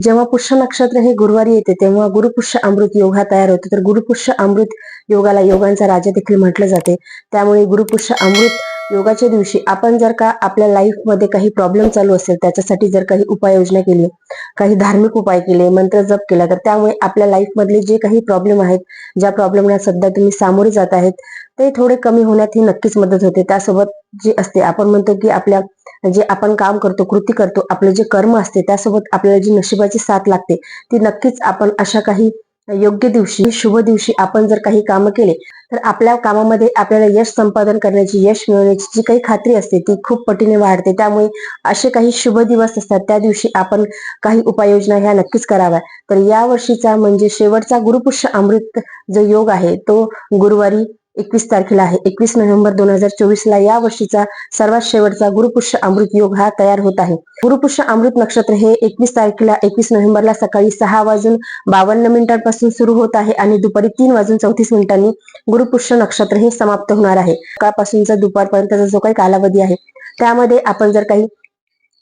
जेव्हा पुष्य नक्षत्र हे गुरुवारी येते तेव्हा गुरुपुष्य अमृत योग हा तयार होतो. तर गुरुपुष्य अमृत योगाला योगांचा राजा देखील म्हटलं जाते. त्यामुळे गुरुपुष्य अमृत योगाच्या दिवशी आपण जर का आपल्या लाईफमध्ये काही प्रॉब्लेम चालू असेल त्याच्यासाठी जर काही उपाययोजना केली काही धार्मिक उपाय केले मंत्र जप केला तर त्यामुळे आपल्या लाईफमधले जे काही प्रॉब्लेम आहेत ज्या प्रॉब्लेमला सध्या तुम्ही सामोरे जात आहेत ते थोडे कमी होण्यात ही नक्कीच मदत होते. त्यासोबत जे असते आपण म्हणतो की आपल्या जे आपण काम करतो कृती करतो आपलं जे कर्म असते त्यासोबत आपल्याला जी नशिबाची साथ लागते ती नक्कीच आपण अशा काही योग्य दिवशी शुभ दिवशी आपण जर काही कामं केले तर आपल्या कामामध्ये आपल्याला यश संपादन करण्याची यश मिळवण्याची जी काही खात्री असते ती खूप पटीने वाढते. त्यामुळे असे काही शुभ दिवस असतात त्या दिवशी आपण काही उपाययोजना ह्या नक्कीच कराव्या. तर या वर्षीचा म्हणजे शेवटचा गुरुपुष्य अमृत जो योग आहे तो गुरुवारी एकवीस तारखेला आहे. एकवीस नोव्हेंबर दोन हजार चोवीस ला या वर्षीचा सर्वात शेवटचा गुरुपुष्य अमृत योग हा तयार होत आहे. गुरुपुष्य अमृत नक्षत्र हे एकवीस तारखेला एकवीस नोव्हेंबरला सकाळी सहा वाजून बावन्न मिनिटांपासून सुरू होत आहे आणि दुपारी तीन वाजून चौतीस मिनिटांनी गुरुपुष्य नक्षत्र हे समाप्त होणार आहे. सकाळपासूनचा दुपारपर्यंतचा जो काही कालावधी आहे त्यामध्ये आपण जर काही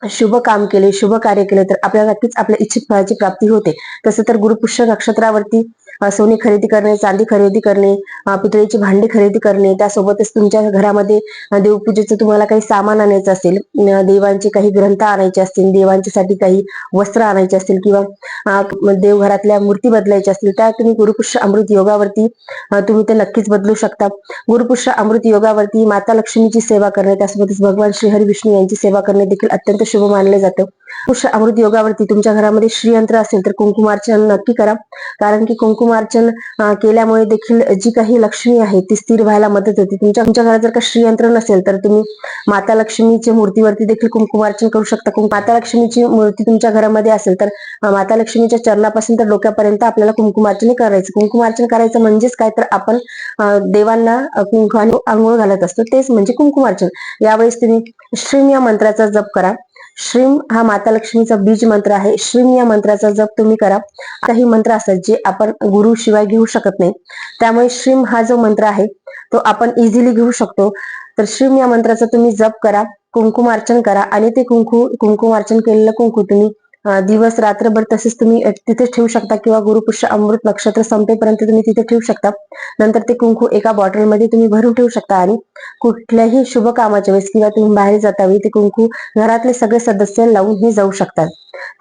शुभ काम केले शुभ कार्य केले तर आपल्याला नक्कीच आपल्या इच्छित फळाची प्राप्ती होते. तसं तर गुरुपुष्य नक्षत्रावरती सोने खरेदी करणे चांदी खरेदी करणे पितळेची भांडी खरेदी करणे त्यासोबतच तुमच्या घरामध्ये देवपूजेचं तुम्हाला काही सामान आणायचं असेल देवांचे काही ग्रंथ आणायचे असतील देवांच्यासाठी काही वस्त्र आणायचे असतील किंवा देवघरातल्या मूर्ती बदलायच्या असतील त्या तुम्ही गुरुपुष्य अमृत योगावरती तुम्ही ते नक्कीच बदलू शकता. गुरुपुष्य अमृत योगावरती माता लक्ष्मीची सेवा करणे त्यासोबतच भगवान श्रीहरी विष्णू यांची सेवा करणे देखील अत्यंत शुभ मानले जाते. अमृत योगावरती तुमच्या घरामध्ये श्रीयंत्र असेल तर कुंकुमार्चन नक्की करा. कारण की कुंकुमार्चन केल्यामुळे देखील जी काही लक्ष्मी आहे ती स्थिर व्हायला मदत होते. तुमच्या तुमच्या घरात जर का श्रीयंत्र नसेल तर तुम्ही माता लक्ष्मीच्या मूर्तीवरती देखील कुंकुमार्चन करू शकता. माता लक्ष्मीची मूर्ती तुमच्या घरामध्ये असेल तर माता लक्ष्मीच्या चरणापासून तर डोक्यापर्यंत आपल्याला कुंकुमार्चन करायचं. कुंकुमार्चन करायचं म्हणजेच काय? तर आपण देवांना कुंकू आणि आंघोळ घालत असतो. तेच म्हणजे कुंकुमार्चन. यावेळेस तुम्ही श्रीम या मंत्राचा जप करा. श्रीम हा माता लक्ष्मीचा बीज मंत्र आहे. श्रीम या मंत्राचा जप तुम्ही करा. काही मंत्र असतात जे आपण गुरु शिवाय घेऊ शकत नाही. त्यामुळे श्रीम हा जो मंत्र आहे तो आपण इझिली घेऊ शकतो. तर श्रीम या मंत्राचा तुम्ही जप करा कुंकुमार्चन करा आणि ते कुंकू कुंकुमार्चन केलेलं कुंकू तुम्ही दिवस रात्रभर तसेच तुम्ही तिथेच ठेवू शकता किंवा गुरुपुष्य अमृत नक्षत्र संपेपर्यंत तुम्ही तिथे ठेवू शकता. नंतर ते कुंकू एका बॉटलमध्ये तुम्ही भरून ठेवू शकता आणि कुठल्याही शुभ कामाच्या वेळेस किंवा तुम्ही बाहेर जाता वेळी ते कुंकू घरातले सगळे सदस्य लावून हे जाऊ शकतात.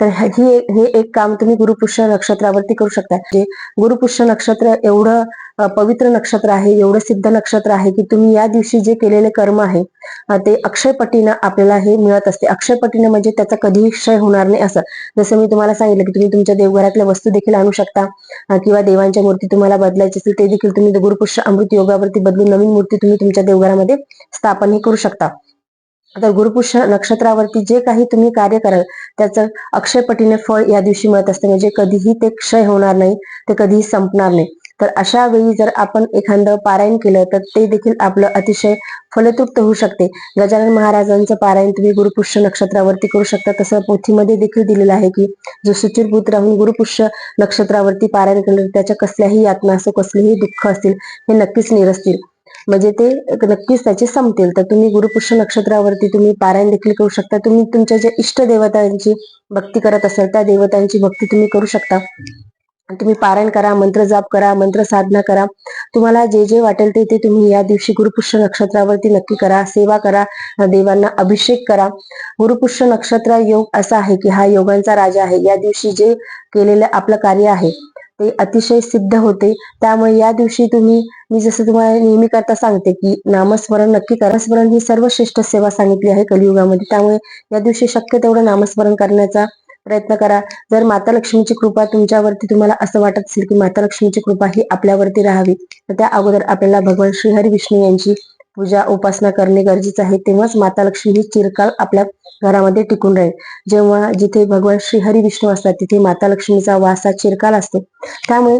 तर हे हे- एक काम तुम्ही गुरुपुष्य नक्षत्रावरती करू शकता. जे गुरुपुष्य नक्षत्र एवढं पवित्र नक्षत्र आहे एवढं सिद्ध नक्षत्र आहे की तुम्ही या दिवशी जे केलेले कर्म आहे ते अक्षय पटीनं आपल्याला हे मिळत असते. अक्षय पटीनं म्हणजे त्याचा कधीही क्षय होणार नाही असं. जसं मी तुम्हाला सांगितलं की तुम्ही तुमच्या देवघरातल्या वस्तू देखील आणू शकता किंवा देवांच्या मूर्ती तुम्हाला बदलायची असेल ते देखील तुम्ही गुरुपुष्य अमृत योगावरती बदलून नवीन मूर्ती तुम्ही तुमच्या देवघरामध्ये स्थापन हे करू शकता. तर गुरुपुष्य नक्षत्रावरती जे काही तुम्ही कार्य कराल त्याचं अक्षयपटीने फळ या दिवशी मिळत असते. म्हणजे कधीही ते क्षय होणार नाही ते कधीही संपणार नाही. तर अशा वेळी जर आपण एखादं पारायण केलं तर ते देखील आपलं अतिशय फलतृप्त होऊ शकते. गजानन महाराजांचं पारायण तुम्ही गुरुपुष्य नक्षत्रावरती करू शकता. तसं पोथीमध्ये देखील दिलेलं आहे की जो सुचिरभूत राहून गुरुपुष्य नक्षत्रावरती पारायण केलं त्याच्या कसल्याही यातना असो कसलेही दुःख असतील हे नक्कीच निरसतील. म्हणजे ते नक्कीच त्याचे संपतील. तर तुम्ही गुरुपुष्य नक्षत्रावरती तुम्ही पारायण देखील करू शकता. तुम्ही तुमच्या ज्या इष्ट देवतांची भक्ती करत असाल त्या देवतांची भक्ती तुम्ही करू शकता. तुम्ही पारायण करा मंत्र जाप करा मंत्र साधना करा. तुम्हाला जे जे वाटेल ते ते तुम्ही या दिवशी गुरुपुष्य नक्षत्रावरती नक्की करा सेवा करा देवांना अभिषेक करा. गुरुपुष्य नक्षत्र योग असा आहे की हा योगांचा राजा आहे. या दिवशी जे केलेलं आपलं कार्य आहे ते अतिशय सिद्ध होते. त्यामुळे या दिवशी तुम्ही मी जसं तुम्हाला नेहमी करता सांगते की नामस्मरण नक्की करा. स्मरण ही सर्वश्रेष्ठ सेवा सांगितली आहे कलियुगामध्ये. त्यामुळे या दिवशी शक्य तेवढं नामस्मरण करण्याचा प्रयत्न करा. जर माता लक्ष्मीची कृपा तुमच्यावरती तुम्हाला असं वाटत असेल की माता लक्ष्मीची कृपा ही आपल्यावरती राहावी तर त्या अगोदर आपल्याला भगवान श्रीहरी विष्णू यांची पूजा उपासना करणे गरजेचं आहे. तेव्हाच माता लक्ष्मी ही चिरकाल आपल्या घरामध्ये टिकून राहील. जेव्हा जिथे भगवान श्रीहरी विष्णू असतात तिथे माता लक्ष्मीचा वासा चिरकाल असतो. त्यामुळे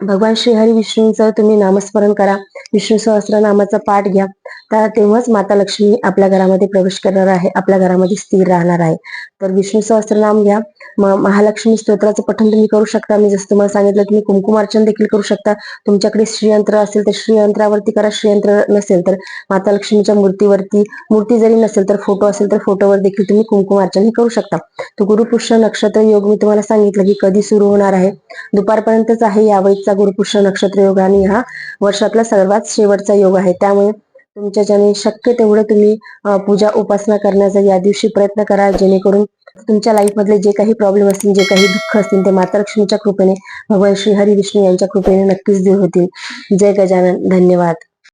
भगवान श्रीहरी विष्णूंचं तुम्ही नामस्मरण करा. विष्णू सहस्र नामाचा पाठ घ्या. तर तेव्हाच माता लक्ष्मी आपल्या घरामध्ये प्रवेश करणार आहे आपल्या घरामध्ये स्थिर राहणार आहे. तर विष्णू सहस्त्रनाम घ्या. महालक्ष्मी स्तोत्राचं पठण तुम्ही करू शकता. मी जसं तुम्हाला सांगितलं तुम्ही कुंकुमार्चन देखील करू शकता. तुमच्याकडे श्रीयंत्र असेल तर श्रीयंत्रावरती करा. श्रीयंत्र नसेल तर माता लक्ष्मीच्या मूर्तीवरती मूर्ती जरी नसेल तर फोटो असेल तर फोटोवर देखील तुम्ही कुमकुमार्चन हे करू शकता. तर गुरुपुष्य नक्षत्र योग मी तुम्हाला सांगितलं की कधी सुरू होणार आहे? दुपारपर्यंतच आहे यावेळीचा गुरुपुष्य नक्षत्र योग आणि हा वर्षातला सर्वात शेवटचा योग आहे. त्यामुळे तुमच्या ज्याने शक्य तेवढं तुम्ही पूजा उपासना करण्याचा या दिवशी प्रयत्न करा जेणेकरून तुमच्या लाईफमधले जे काही प्रॉब्लेम असतील जे काही दुःख असतील ते मातालक्ष्मीच्या कृपेने भगवान श्री हरी विष्णू यांच्या कृपेने नक्कीच दूर होतील. जय गजानन. धन्यवाद.